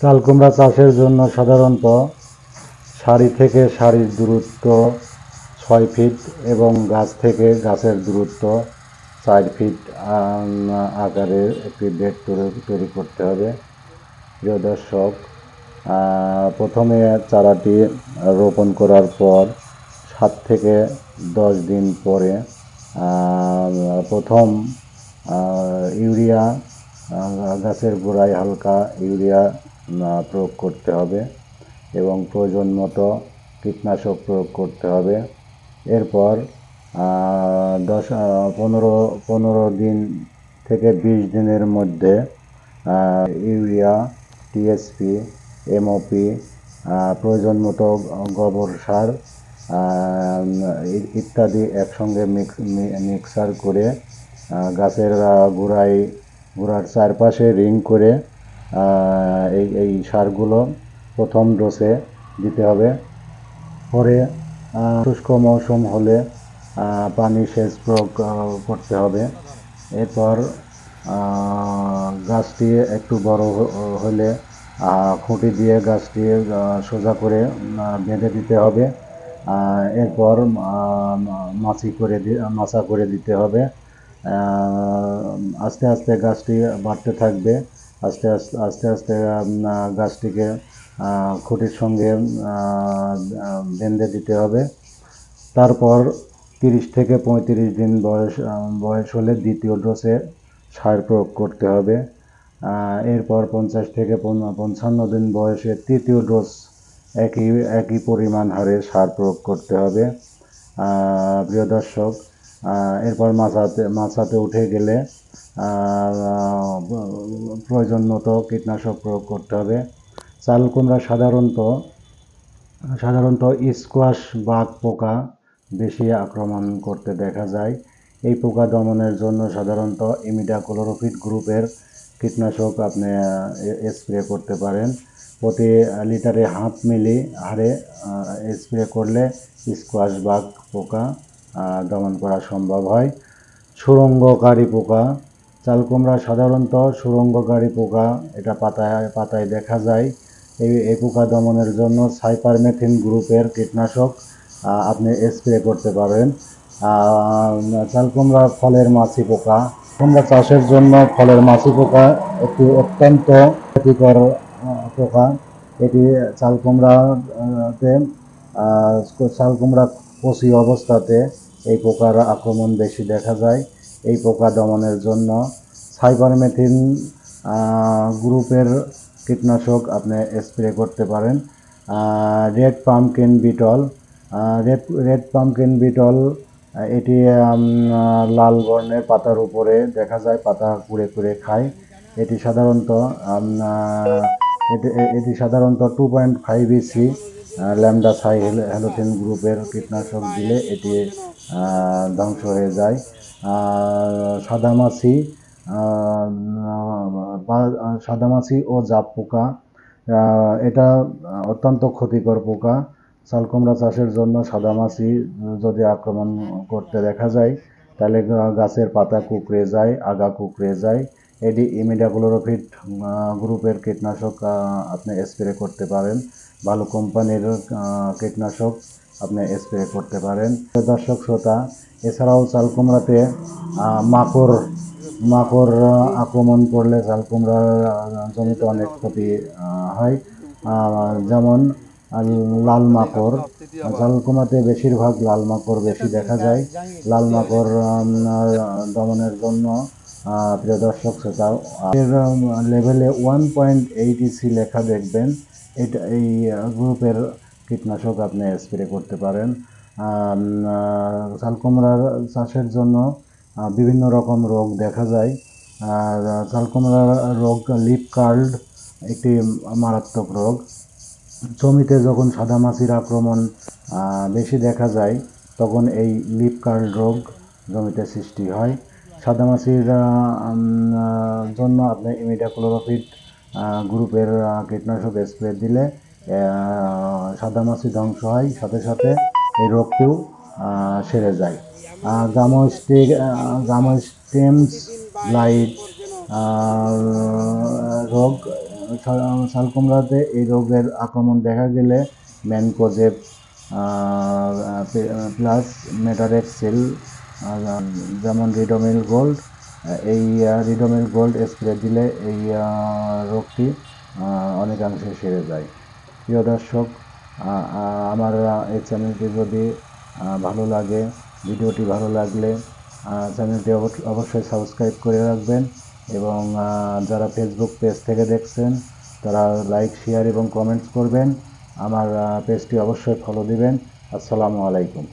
চাল কুমড়া চাষের জন্য সাধারণত সারি থেকে সারির দূরত্ব ছয় ফিট এবং গাছ থেকে গাছের দূরত্ব চার ফিট আকারের একটি বেড তৈরি করতে হবে। প্রিয় দর্শক প্রথমে চারাটি রোপণ করার পর সাত থেকে দশ দিন পরে প্রথম ইউরিয়া গাছের গোড়ায় হালকা ইউরিয়া প্রয়োগ করতে হবে এবং প্রয়োজন মতো কীটনাশক প্রয়োগ করতে হবে। এরপর দশ পনেরো পনেরো দিন থেকে বিশ দিনের মধ্যে ইউরিয়া টিএসপি এমওপি প্রয়োজন মতো গোবর সার ইত্যাদি একসঙ্গে মিক্স মিক্সার করে গাছের গোড়ায়, গোড়ার চারপাশে রিং করে এই এই সারগুলো প্রথম ডোসে দিতে হবে। পরে শুষ্ক মৌসুম হলে পানি সেচ প্রয়োগ করতে হবে। এরপর গাছটি একটু বড় হলে খুঁটি দিয়ে গাছটি সোজা করে বেঁধে দিতে হবে। এরপর মাছি করে মাচা করে দিতে হবে। আস্তে আস্তে গাছটি বাড়তে থাকবে। আস্তে আস্তে আস্তে আস্তে গাছটিকে খুঁটির সঙ্গে বেঁধে দিতে হবে। তারপর তিরিশ থেকে পঁয়ত্রিশ দিন বয়স বয়স হলে দ্বিতীয় ডোসে সার প্রয়োগ করতে হবে। এরপর পঞ্চাশ থেকে পঞ্চান্ন দিন বয়সে তৃতীয় ডোজ একই একই পরিমাণ হারে সার প্রয়োগ করতে হবে। প্রিয় দর্শক এরপর মাছাতে মাছাতে উঠে গেলে প্রয়োজন মতো কীটনাশক প্রয়োগ করতে হবে। চাল কুমড়া সাধারণত সাধারণত স্কোয়াশ বাঘ পোকা বেশি আক্রমণ করতে দেখা যায়। এই পোকা দমনের জন্য সাধারণত ইমিডাক্লোরোফিট গ্রুপের কীটনাশক আপনি স্প্রে করতে পারেন। প্রতি লিটারে হাফ মিলি হারে স্প্রে করলে স্কোয়াশ বাঘ পোকা দমন করা সম্ভব হয়। সুরঙ্গকারী পোকা চালকুমড়া সাধারণত সুরঙ্গকারী পোকা এটা পাতায় পাতায় দেখা যায়। এই এই পোকা দমনের জন্য সাইপারমেথিন গ্রুপের কীটনাশক আপনি স্প্রে করতে পারেন। আহ, চাল কুমড়া ফলের মাছি পোকা কুমড়া চাষের জন্য ফলের মাছি পোকা একটি অত্যন্ত ক্ষতিকর পোকা। এটি চাল কুমড়াতে আহ, চাল কুমড়া কচি অবস্থাতে এই পোকার আক্রমণ বেশি দেখা যায়। এই পোকা দমনের জন্য সাইবারমেথিন গ্রুপের কীটনাশক আপনি স্প্রে করতে পারেন। Red pumpkin beetle red red pumpkin beetle এটি লাল বর্ণের পাতার উপরে দেখা যায়, পাতা কুড়ে কুড়ে খায়। এটি সাধারণত এটি সাধারণত two point five EC lambda cyhalothrin গ্রুপের কীটনাশক দিলে এটি ধ্বংস হয়ে যায়। সাদামাছি সাদামাছি ও জাপ পোকা এটা অত্যন্ত ক্ষতিকর পোকা। চাল কুমড়া চাষের জন্য সাদামাছি যদি আক্রমণ করতে দেখা যায়, তাহলে গাছের পাতা কুকড়ে যায়, আগা কুকড়ে যায়। এটি ইমিডাক্লোরোফিট গ্রুপের কীটনাশক আপনি স্প্রে করতে পারেন। ভালো কোম্পানির কীটনাশক আপনি স্প্রে করতে পারেন। দর্শক শ্রোতা এছাড়াও চাল কুমড়াতে আহ, মাকড় মাকড় আক্রমণ করলে চাল কুমড়ার জমিতে অনেক ক্ষতি হয়। যেমন লাল মাকড় চাল কুমড়াতে বেশিরভাগ লাল মাকড় বেশি দেখা যায়। লাল মাকড় দমনের জন্য প্রিয় দর্শক শ্রোতা এর লেভেলে ওয়ান পয়েন্ট এইট ইসি লেখা দেখবেন। এটা এই গ্রুপের কীটনাশক আপনি স্প্রে করতে পারেন। আম, আহ, চাল কুমড়ার চাষের জন্য বিভিন্ন রকম রোগ দেখা যায়। আর আহ, চাল কুমড়ার রোগ লিপ কার্ড একটি মারাত্মক রোগ। জমিতে যখন সাদামাছির আক্রমণ বেশি দেখা যায় তখন এই লিপ কার্ল রোগ জমিতে সৃষ্টি হয়। উম, আহ, জন্য আপনি ইমিডাক্লোরোফিট গ্রুপের কীটনাশক স্প্রে দিলে আহ, সাদামাছি ধ্বংস হয়। সাথে সাথে এই রোগটিও সেরে যায়। গামোস্টিক গামোস্টেমস লাইট রোগ শালকুমড়াতে এই রোগের আক্রমণ দেখা গেলে ম্যানকোজেব প্লাস মেটারেক্সিল যেমন রিডোমিল গোল্ড এই রিডোমিল গোল্ড স্প্রে দিলে এই রোগটি অনেকাংশে সেরে যায়। প্রিয় দর্শক আমার এই চ্যানেলটি যদি ভালো লাগে, ভিডিওটি ভালো লাগলে চ্যানেলটি অবশ্য- অবশ্যই সাবস্ক্রাইব করে রাখবেন এবং যারা ফেসবুক পেজ থেকে দেখছেন, তারা লাইক শেয়ার এবং কমেন্টস করবেন। আমার পেজটি অবশ্যই ফলো দিবেন। আসসালামু আলাইকুম।